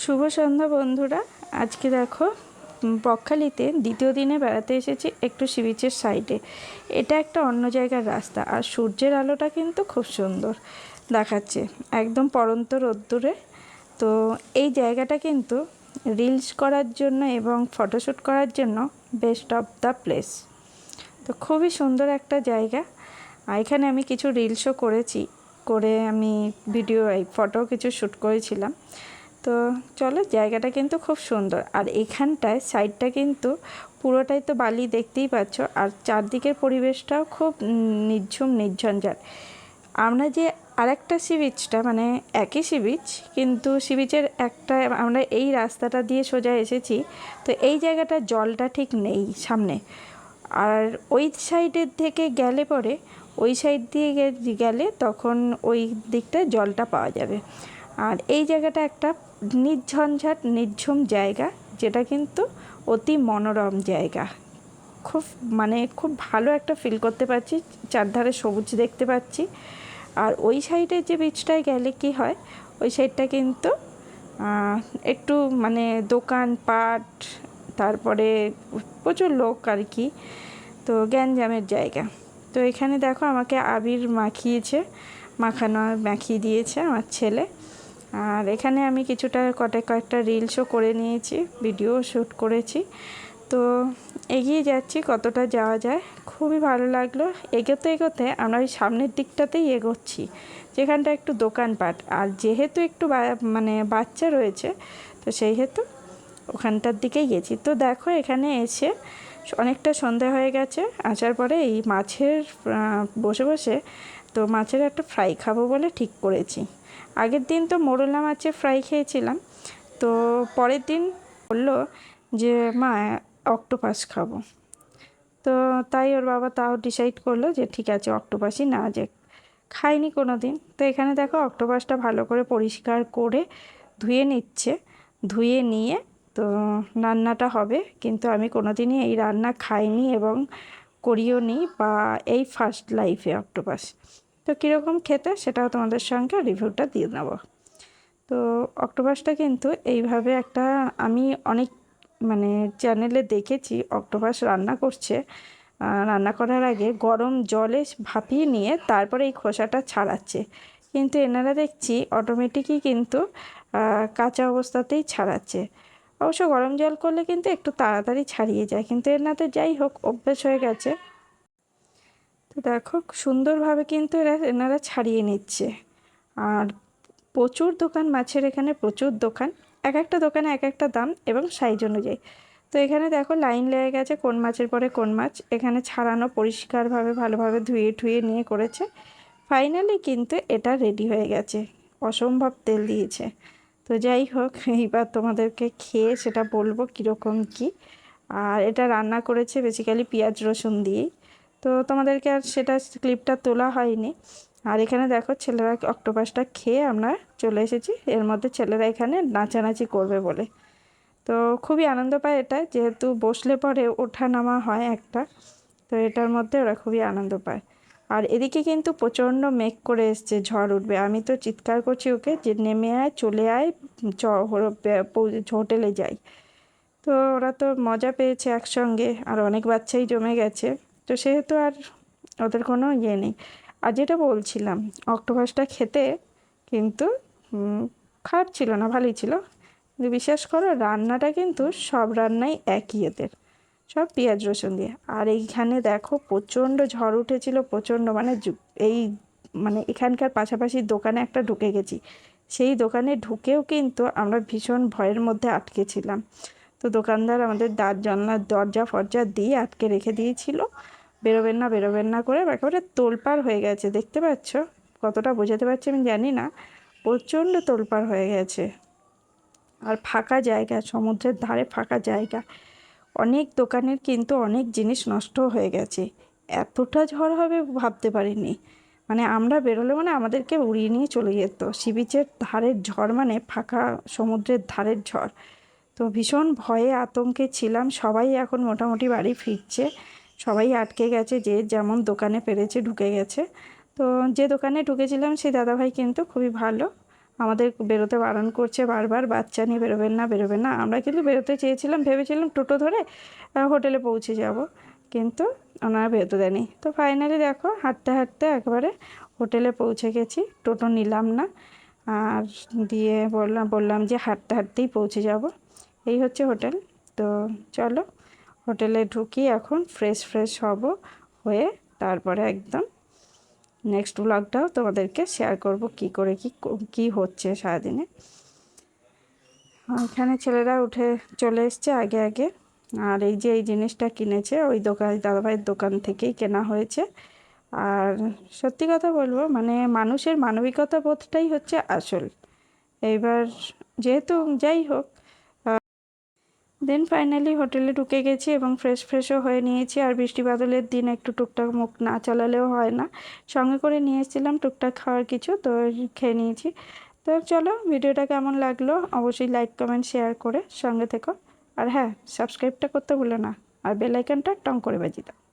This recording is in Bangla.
শুভ সন্ধ্যা বন্ধুরা। আজকে দেখো বকখালিতে দ্বিতীয় দিনে বেড়াতে এসেছি একটু সি বিচের সাইডে। এটা একটা অন্য জায়গার রাস্তা আর সূর্যের আলোটা কিন্তু খুব সুন্দর দেখাচ্ছে, একদম পরন্ত রোদ্দুরে। তো এই জায়গাটা কিন্তু রিলস করার জন্য এবং ফটোশ্যুট করার জন্য বেস্ট অফ দ্য প্লেস তো খুবই সুন্দর একটা জায়গা। এখানে আমি কিছু রিলসও করেছি, করে আমি ভিডিও ফটো কিছু শ্যুট করেছিলাম। তো চলো, জায়গাটা কিন্তু খুব সুন্দর। আর এখানটায় সাইডটা কিন্তু পুরোটাই তো বালি দেখতেই পাচ্ছ। আর চারদিকের পরিবেশটাও খুব নিঝুম, নির্ঝঞ্ঝাট। আমরা যে আরেকটা সি বিচটা মানে একই সি বিচ কিন্তু সি বিচের একটা আমরা এই রাস্তাটা দিয়ে সোজা এসেছি। তো এই জায়গাটা জলটা ঠিক নেই সামনে। আর ওই সাইডের থেকে গেলে পরে, ওই সাইড দিয়ে গেলে তখন ওই দিকটায় জলটা পাওয়া যাবে। আর এই জায়গাটা একটা নির্ঝঞ্ঝাট, নির্ঝুম জায়গা, যেটা কিন্তু অতি মনোরম জায়গা। খুব মানে খুব ভালো একটা ফিল করতে পারছি, চারধারে সবুজ দেখতে পাচ্ছি। আর ওই সাইডে যে বিচটায় গেলে কি হয়, ওই সাইডটা কিন্তু একটু মানে দোকান পাট তারপরে প্রচুর লোক আর কি, তো গ্যাঞ্জামের জায়গা। তো এখানে দেখো আমাকে আবির মাখিয়েছে, মাখানো মাখিয়ে দিয়েছে আমার ছেলে। আর এখানে আমি কিছুটা কটা কয়েকটা রিলসও করে নিয়েছি, ভিডিও শ্যুট করেছি। তো এগিয়ে যাচ্ছি কতটা যাওয়া যায়। খুবই ভালো লাগল। এগোতে এগোতে আমরা ওই সামনের দিকটাতেই এগোচ্ছি, যেখানটা একটু দোকানপাট। আর যেহেতু একটু মানে বাচ্চা রয়েছে, তো সেই হেতু ওখানটার দিকেই গেছি। তো দেখো এখানে এসে অনেকটা সন্ধে হয়ে গেছে, আসার পরে এই মাছের বসে বসে তো মাছের একটা ফ্রাই খাব বলে ঠিক করেছি। আগের দিন তো মোরলা মাছের ফ্রাই খেয়েছিলাম, তো পরের দিন বলল যে, মা, অক্টোপাস খাব। তো তাই ওর বাবা তাও ডিসাইড করল যে, ঠিক আছে, অক্টোপাসই না, যে খাইনি কোনো দিন তো এখানে দেখো অক্টোপাসটা ভালো করে পরিষ্কার করে ধুয়ে নিচ্ছে, ধুয়ে নিয়ে তো রান্নাটা হবে। কিন্তু আমি কোনো দিনই এই রান্না খাইনি এবং করিও নি বা এই ফার্স্ট লাইফে অক্টোপাস তো কীরকম খেতে সেটাও তোমাদের সঙ্গে রিভিউটা দিয়ে নেব। তো অক্টোপাসটা কিন্তু এইভাবে একটা আমি অনেক মানে চ্যানেলে দেখেছি অক্টোপাস রান্না করছে। রান্না করার আগে গরম জলে ভাপিয়ে নিয়ে তারপরে এই খোসাটা ছাড়াচ্ছে। কিন্তু এনারা দেখছি অটোমেটিকই কিন্তু কাঁচা অবস্থাতেই ছাড়াচ্ছে। অবশ্য গরম জল করলে কিন্তু একটু তাড়াতাড়ি ছাড়িয়ে যায়, কিন্তু এনাদের যাই হোক, অভ্যেস হয়ে গেছে। তো দেখো, সুন্দরভাবে কিন্তু এরা, এনারা ছাড়িয়ে নিচ্ছে। আর প্রচুর দোকান, মাছের এখানে প্রচুর দোকান। এক একটা দোকানে এক একটা দাম এবং সাইজ অনুযায়ী। তো এখানে দেখো লাইন লেগে গেছে কোন মাছের পরে কোন মাছ। এখানে ছাড়ানো পরিষ্কারভাবে, ভালোভাবে ধুয়ে ঠুয়ে নিয়ে করেছে। ফাইনালি কিন্তু এটা রেডি হয়ে গেছে। অসম্ভব তেল দিয়েছে। তো যাই হোক, এইবার তোমাদেরকে খেয়ে সেটা বলব কীরকম কী। আর এটা রান্না করেছে বেসিক্যালি পেঁয়াজ রসুন দিয়েই। তো তোমাদেরকে আর সেটা ক্লিপটা তোলা হয়নি। আর এখানে দেখো ছেলেরা অক্টোপাসটা খেয়ে আমরা চলে এসেছি। এর মধ্যে ছেলেরা এখানে নাচানাচি করবে বলে। তো খুবই আনন্দ পায় এটা, যেহেতু বসলে পরে ওঠা নামা হয় একটা। তো এটার মধ্যে ওরা খুবই আনন্দ পায়। আর এদিকে কিন্তু প্রচণ্ড মেঘ করে এসছে, ঝড় উঠবে। আমি তো চিৎকার করছি ওকে যে নেমে আয়, চলে আয় হোটেলে যাই। তো ওরা তো মজা পেয়েছে একসঙ্গে আর অনেক বাচ্চাই জমে গেছে। তো সেহেতু আর ওদের কোনো ইয়ে নেই। আর যেটা বলছিলাম, অক্টোপাসটা খেতে কিন্তু খারাপ ছিল না, ভালোই ছিল। কিন্তু বিশ্বাস করো, রান্নাটা কিন্তু সব রান্নাই একই এদের সব পেঁয়াজ, রসুন দিয়ে। আর এইখানে দেখো প্রচণ্ড ঝড় উঠেছিল, প্রচণ্ড মানে এই মানে এখানকার পাশাপাশি দোকানে একটা ঢুকে গেছি। সেই দোকানে ঢুকেও কিন্তু আমরা ভীষণ ভয়ের মধ্যে আটকে ছিলাম। তো দোকানদার আমাদের দাঁত জানলার দরজা, ফরজা দিয়ে আটকে রেখে দিয়েছিল। বেরোবেন না বেরোবেন না করে একেবারে তোলপাড় হয়ে গেছে। দেখতে পাচ্ছ? কতটা বোঝাতে পারছি আমি জানি না। প্রচণ্ড তোলপাড় হয়ে গেছে। আর ফাঁকা জায়গা, সমুদ্রের ধারে ফাঁকা জায়গা। অনেক দোকানের কিন্তু অনেক জিনিস নষ্ট হয়ে গেছে। এতটা ঝড় হবে ভাবতে পারিনি। মানে আমরা বেরোলে মানে আমাদেরকে উড়িয়ে নিয়ে চলে যেত। সি বিচের ধারের ঝড় মানে ফাঁকা সমুদ্রের ধারের ঝড়। তো ভীষণ ভয়ে আতঙ্কে ছিলাম। সবাই এখন মোটামুটি বাড়ি ফিরছে। সবাই আটকে গেছে। যে যেমন দোকানে পেরেছে ঢুকে গেছে। তো যে দোকানে ঢুকেছিলাম সেই দাদাভাই কিন্তু খুবই ভালো। আমাদের বেরোতে বারণ করছে বারবার, বাচ্চা নিয়ে বেরোবেন না বেরোবেন না। আমরা কিন্তু বেরোতে চেয়েছিলাম, ভেবেছিলাম টোটো ধরে হোটেলে পৌঁছে যাব, কিন্তু ওনারা বেরোতে দেয়নি। তো ফাইনালি দেখো, হাঁটতে হাঁটতে একবারে হোটেলে পৌঁছে গেছি, টোটো নিলাম না, আর দিয়ে বললাম বললাম যে হাঁটতে, হাঁটতেই পৌঁছে যাব। এই হচ্ছে হোটেল। তো চলো, হোটেলে ঢুকি এখন ফ্রেশ ফ্রেশ হব, হয়ে তারপরে একদম নেক্সট ব্লগটাও তোমাদেরকে শেয়ার করব কি করে কি কি হচ্ছে সারাদিনে। এখানে ছেলেরা উঠে চলে এসছে আগে আগে। আর এই যে এই জিনিসটা কিনেছে, ওই দোকান, দাদাভাইয়ের দোকান থেকেই কেনা হয়েছে। আর সত্যি কথা বলব মানে মানুষের মানবিকতা বোধটাই হচ্ছে আসল। এইবার যেহেতু যাই হোক দেন ফাইনালি হোটেলে ঢুকে গেছি এবং ফ্রেশ ফ্রেশও হয়ে নিয়েছি। আর বৃষ্টি বাদলের দিন একটু টুকটাক মুখ না চালালেও হয় না। সঙ্গে করে নিয়ে এসেছিলাম টুকটাক খাওয়ার কিছু, তো খেয়ে নিয়েছি। তো চলো, ভিডিওটা কেমন লাগল অবশ্যই লাইক কমেন্ট শেয়ার করে সঙ্গে থেকো। আর হ্যাঁ সাবস্ক্রাইবটা করতে ভুলো না। আর বেলাইকানটা টং করে বাজিয়ে দাও।